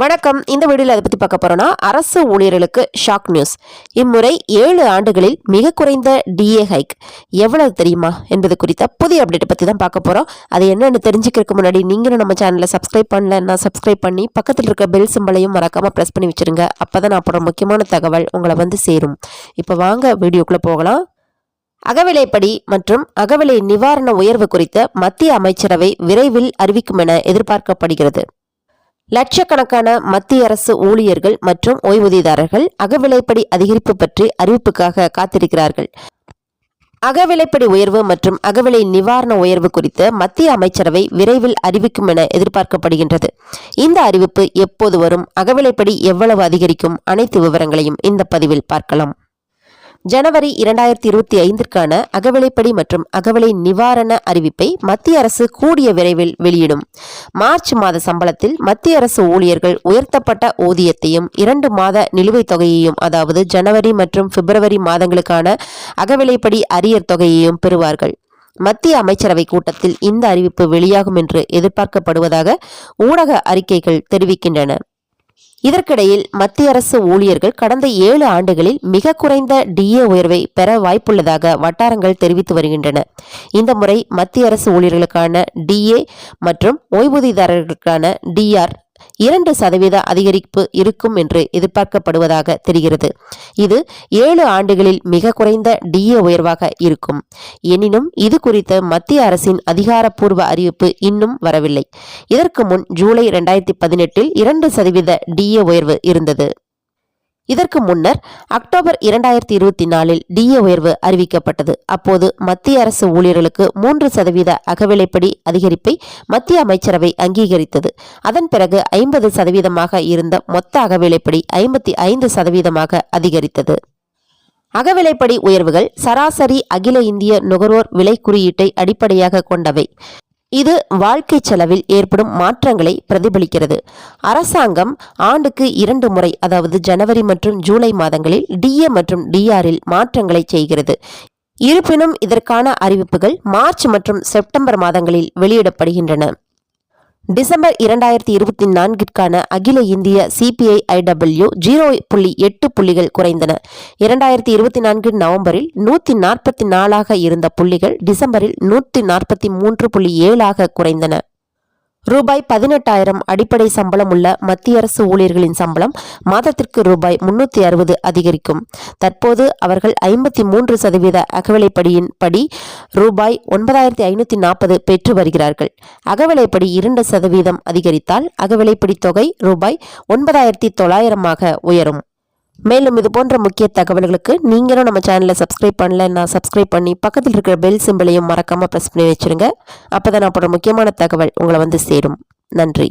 வணக்கம். இந்த வீடியோவில் அதை பற்றி பார்க்க போறோம்னா அரசு ஊழியர்களுக்கு ஷாக் நியூஸ். இம்முறை ஏழு ஆண்டுகளில் மிக குறைந்த டிஏ ஹைக் எவ்வளவு தெரியுமா? என்பது குறித்த புதிய அப்டேட் பற்றி தான் பார்க்க போகிறோம் அது என்னன்னு தெரிஞ்சுக்கிறதுக்கு முன்னாடி நீங்களும் நம்ம சேனலை சப்ஸ்கிரைப் பண்ணலன்னா சப்ஸ்கிரைப் பண்ணி பக்கத்தில் இருக்க பெல் சிம்பளையும் மறக்காமல் ப்ரெஸ் பண்ணி வச்சிருங்க. அப்போ தான் நான் போடுற முக்கியமான தகவல் உங்களை வந்து சேரும். இப்போ வாங்க வீடியோக்குள்ளே போகலாம். அகவிலைப்படி மற்றும் அகவிலை நிவாரண உயர்வு குறித்த மத்திய அமைச்சரவை விரைவில் அறிவிக்கும் என எதிர்பார்க்கப்படுகிறது. லட்சக்கணக்கான மத்திய அரசு ஊழியர்கள் மற்றும் ஓய்வூதியதாரர்கள் அகவிலைப்படி அதிகரிப்பு பற்றி அறிவிப்புக்காக காத்திருக்கிறார்கள். அகவிலைப்படி உயர்வு மற்றும் அகவிலை நிவாரண உயர்வு குறித்து மத்திய அமைச்சரவை விரைவில் அறிவிக்கும் என எதிர்பார்க்கப்படுகின்றது. இந்த அறிவிப்பு எப்போது வரும் அகவிலைப்படி எவ்வளவு அதிகரிக்கும் அனைத்து விவரங்களையும் இந்த பதிவில் பார்க்கலாம். ஜனவரி இரண்டாயிரத்தி இருபத்தி ஐந்திற்கான அகவிலைப்படி மற்றும் அகவிலை நிவாரண அறிவிப்பை மத்திய அரசு கூடிய விரைவில் வெளியிடும். மார்ச் மாத சம்பளத்தில் மத்திய அரசு ஊழியர்கள் உயர்த்தப்பட்ட ஊதியத்தையும் இரண்டு மாத நிலுவைத் தொகையையும் அதாவது ஜனவரி மற்றும் பிப்ரவரி மாதங்களுக்கான அகவிலைப்படி அரியர் தொகையையும் பெறுவார்கள். மத்திய அமைச்சரவை கூட்டத்தில் இந்த அறிவிப்பு வெளியாகும் என்று எதிர்பார்க்கப்படுவதாக ஊடக அறிக்கைகள் தெரிவிக்கின்றன. இதற்கிடையில் மத்திய அரசு ஊழியர்கள் கடந்த ஏழு ஆண்டுகளில் மிக குறைந்த டிஏ உயர்வை பெற வாய்ப்புள்ளதாக வட்டாரங்கள் தெரிவித்து வருகின்றன. இந்த முறை மத்திய அரசு ஊழியர்களுக்கான டிஏ மற்றும் ஓய்வூதியதாரர்களுக்கான டிஆர் இரண்டு சதவீத அதிகரிப்பு இருக்கும் என்று எதிர்பார்க்கப்படுவதாக தெரிகிறது. இது ஏழு ஆண்டுகளில் மிக குறைந்த டிஏ உயர்வாக இருக்கும். எனினும் இது குறித்த மத்திய அரசின் அதிகாரப்பூர்வ அறிவிப்பு இன்னும் வரவில்லை. இதற்கு முன் ஜூலை இரண்டாயிரத்தி பதினெட்டில் இரண்டு சதவீத டிஏ உயர்வு இருந்தது. இதற்கு முன்னர் அக்டோபர் இரண்டாயிரத்தி இருபத்தி நாலில் டிஏ உயர்வு அறிவிக்கப்பட்டது. அப்போது மத்திய அரசு ஊழியர்களுக்கு மூன்று சதவீத அகவிலைப்படி அதிகரிப்பை மத்திய அமைச்சரவை அங்கீகரித்தது. அதன் பிறகு ஐம்பது சதவீதமாக இருந்த மொத்த அகவிலைப்படி ஐம்பத்தி ஐந்து சதவீதமாக அதிகரித்தது. அகவிலைப்படி உயர்வுகள் சராசரி அகில இந்திய நுகர்வோர் விலை குறியீட்டை அடிப்படையாக கொண்டவை. இது வாழ்க்கை செலவில் ஏற்படும் மாற்றங்களை பிரதிபலிக்கிறது. அரசாங்கம் ஆண்டுக்கு இரண்டு முறை அதாவது ஜனவரி மற்றும் ஜூலை மாதங்களில் டிஏ மற்றும் டிஆரில் மாற்றங்களை செய்கிறது. இருப்பினும் இதற்கான அறிவிப்புகள் மார்ச் மற்றும் செப்டம்பர் மாதங்களில் வெளியிடப்படுகின்றன. டிசம்பர் இரண்டாயிரத்தி இருபத்தி நான்கிற்கான அகில இந்திய சிபிஐ ஐடபிள்யூ ஜீரோ புள்ளி எட்டு புள்ளிகள் குறைந்தன. இரண்டாயிரத்தி இருபத்தி நான்கு நவம்பரில் நூற்றி நாற்பத்தி நாலாக இருந்த புள்ளிகள் டிசம்பரில் நூற்றி நாற்பத்தி மூன்று புள்ளி ஏழாக குறைந்தன. ரூபாய் பதினெட்டாயிரம் அடிப்படை சம்பளம் உள்ள மத்திய அரசு ஊழியர்களின் சம்பளம் மாதத்திற்கு ரூபாய் முன்னூற்றி அறுபது அதிகரிக்கும். தற்போது அவர்கள் ஐம்பத்தி மூன்று சதவீத அகவிலைப்படியின் படி ரூபாய் ஒன்பதாயிரத்தி ஐநூற்றி நாற்பது பெற்று வருகிறார்கள். அகவிலைப்படி இரண்டு சதவீதம் அதிகரித்தால் அகவிலைப்படி தொகை ரூபாய் ஒன்பதாயிரத்தி தொள்ளாயிரமாக உயரும். மேலும் இது போன்ற முக்கிய தகவல்களுக்கு நீங்களும் நம்ம சேனலை சப்ஸ்கிரைப் பண்ணலன்னா சப்ஸ்கிரைப் பண்ணி பக்கத்தில் இருக்கிற பெல் சிம்பிளையும் மறக்காமல் ப்ரெஸ் பண்ணி வச்சுருங்க. அப்போ தான் நான் போடுற முக்கியமான தகவல் உங்களை வந்து சேரும். நன்றி.